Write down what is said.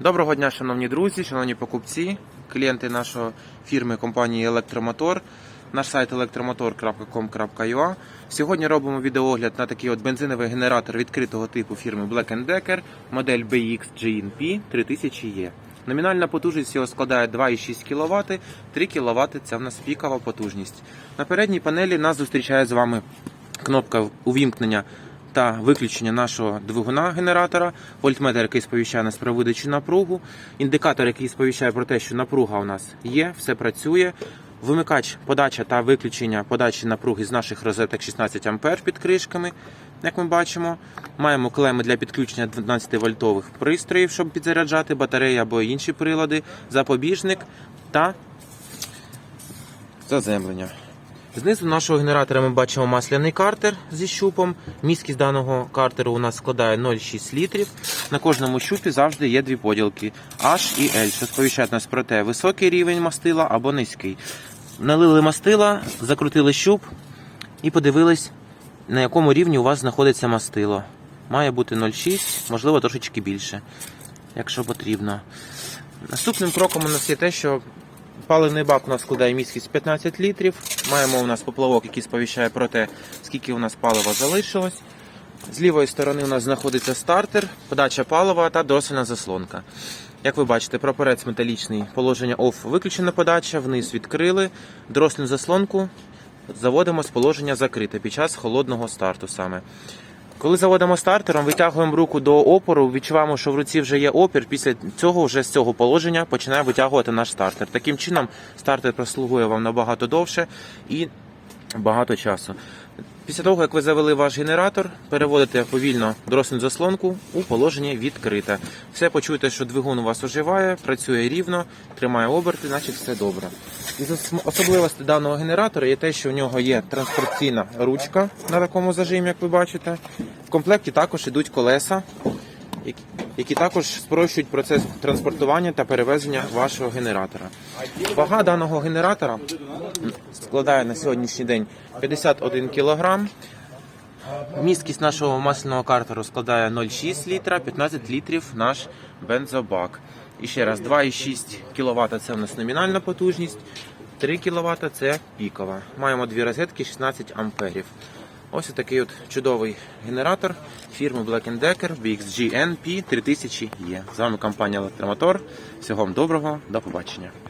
Доброго дня, шановні друзі, шановні покупці, клієнти нашої фірми компанії Електромотор. Наш сайт electromotor.com.ua. Сьогодні робимо відеогляд на такий от бензиновий генератор відкритого типу фірми Black Decker, модель BX GNP 3000E. Номінальна потужність його складає 2,6 кВт, 3 кВт це в нас пікова потужність. На передній панелі нас зустрічає з вами кнопка увімкнення та виключення нашого двигуна генератора, вольтметр, який сповіщає нас про видачу напругу, індикатор, який сповіщає про те, що напруга у нас є, все працює. Вимикач подача та виключення подачі напруги з наших розеток 16 А під кришками, як ми бачимо. Маємо клеми для підключення 12 вольтових пристроїв, щоб підзаряджати батареї або інші прилади, запобіжник та заземлення. Знизу нашого генератора ми бачимо масляний картер зі щупом. Міськість даного картеру у нас складає 0,6 літрів. На кожному щупі завжди є дві поділки H і L, що сповіщають нас про те, високий рівень мастила або низький. Налили мастила, закрутили щуп і подивились, на якому рівні у вас знаходиться мастило. Має бути 0,6, можливо, трошечки більше, якщо потрібно. Наступним кроком у нас є те, що Паливний бак у нас складає міськість 15 літрів. Маємо у нас поплавок, який сповіщає про те, скільки у нас палива залишилось. З лівої сторони у нас знаходиться стартер, подача палива та дросельна заслонка. Як ви бачите, прапорець металічний, положення OFF виключена подача, вниз відкрили. Дрослю заслонку заводимо з положення закрите під час холодного старту саме. Коли заводимо стартером, витягуємо руку до опору, відчуваємо, що в руці вже є опір. Після цього вже з цього положення починає витягувати наш стартер. Таким чином, стартер прослугує вам набагато довше і багато часу. Після того, як ви завели ваш генератор, переводите повільно дрослю заслонку у положення відкрите. Все почуєте, що двигун у вас оживає, працює рівно, тримає оберти, значить все добре. Із ос- особливостей даного генератора є те, що в нього є транспорційна ручка на такому зажимі, як ви бачите. В комплекті також йдуть колеса, які- також спрощують процес транспортування та перевезення вашого генератора. Вага даного генератора складає на сьогоднішній день 51 кг. Місткість нашого масляного картеру складає 0,6 літра, 15 літрів наш бензобак. І ще раз, 2,6 кВт це у нас номінальна потужність, 3 кВт це пікова. Маємо дві розетки 16 амперів. Ось такий от чудовий генератор фірми Black Decker BXG NP 3000E. З вами компанія Електромотор. Всього вам доброго, до побачення.